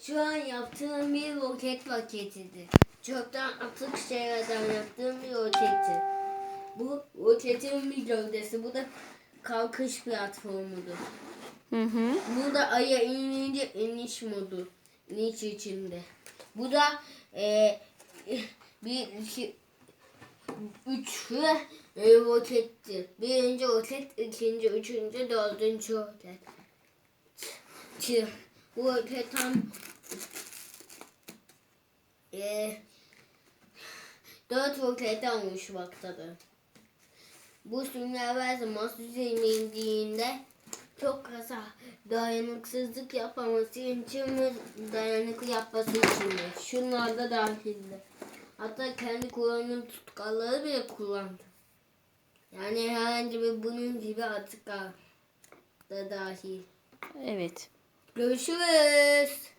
Şu an yaptığım bir roket paketidir. Çoktan atık şeylerden yaptığım bir rokettir. Bu roketin bir gövdesi. Bu da kalkış platformudur. Hı hı. Bu da aya inince iniş modu. İniş içinde. Bu da e, bir iki üçlü e, rokettir. Birinci roket, ikinci, üçüncü, dördüncü roket. Bu roket tam e, dört roketten oluşmaktadır. Bu sünger zaman yüzeyine indiğinde çok kısa dayanıksızlık yapmaması için ve dayanıklı yapması için de. Şunlar da dahildi. Hatta kendi kullanım tutkalları bile kullandı. Yani herhangi bir bunun gibi atıklar da dahil. Evet. Görüşürüz.